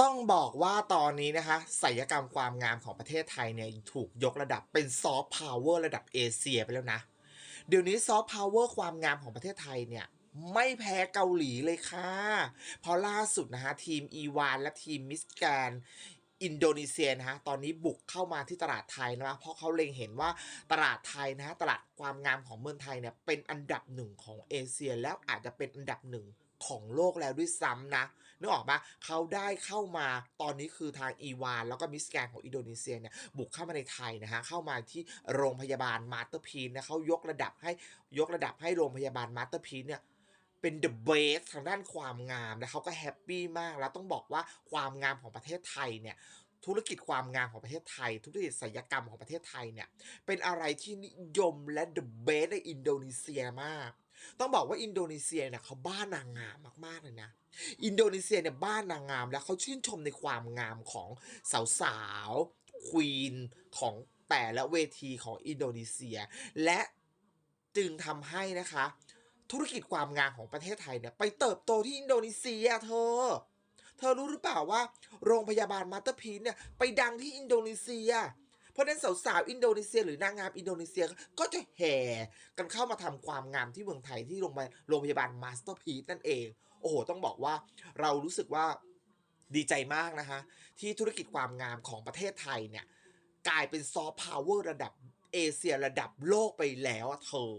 ต้องบอกว่าตอนนี้นะคะศัลยกรรมความงามของประเทศไทยเนี่ยถูกยกระดับเป็นซอฟต์พาวเวอร์ระดับเอเชียไปแล้วนะ เดี๋ยวนี้ซอฟต์พาวเวอร์ความงามของประเทศไทยเนี่ยไม่แพ้เกาหลีเลยค่ะ เพราะล่าสุดนะฮะทีมอีวานและทีมมิสแกนอินโดนีเซียนะฮะตอนนี้บุกเข้ามาที่ตลาดไทยนะเพราะเขาเล็งเห็นว่าตลาดไทยนะฮะตลาดความงามของเมืองไทยเนี่ยเป็นอันดับหนึ่งของเอเชียแล้วอาจจะเป็นอันดับหนึ่ง ของโลกแล้วด้วยซ้ำนะนึกออกปะเขาได้เข้ามาตอนนี้คือทางอีวาน แล้วก็มิสแกรนของอินโดนีเซียเนี่ยบุกเข้ามาในไทยนะฮะเข้ามาที่โรงพยาบาลมาสเตอร์พีนนะเขายกระดับให้ยกระดับให้โรงพยาบาลมาสเตอร์พีนเนี่ยเป็น the best ทางด้านความงามและเขาก็แฮปปี้มากแล้วต้องบอกว่าความงามของประเทศไทยเนี่ยธุรกิจความงามของประเทศไทย ธุรกิจศัลยกรรมของประเทศไทยเนี่ยเป็นอะไรที่นิยมและ the best ในอินโดนีเซียมาก ต้องบอกว่าอินโดนีเซียเนี่ยเขาบ้านนางงามมากๆเลยนะ อินโดนีเซียเนี่ยบ้านนางงามแล้วเขาชื่นชมในความงามของสาวๆควีนของแต่ละเวทีของอินโดนีเซีย และจึงทำให้นะคะ ธุรกิจความงามของประเทศไทยเนี่ยไปเติบโตที่อินโดนีเซียเธอ เธอรู้หรือเปล่าว่า โรงพยาบาลมาสเตอร์พีนเนี่ยไปดังที่อินโดนีเซีย เพราะฉะนั้นสาวๆอินโดนีเซีย หรือนางงามอินโดนีเซียก็จะแห่กันเข้ามาทำความงามที่เมืองไทยที่โรงพยาบาลมาสเตอร์พีซนั่นเอง โอ้โห ต้องบอกว่าเรารู้สึกว่าดีใจมากนะคะ ที่ธุรกิจความงามของประเทศไทยเนี่ย กลายเป็นซอฟต์พาวเวอร์ระดับเอเชียระดับโลกไปแล้วเธอ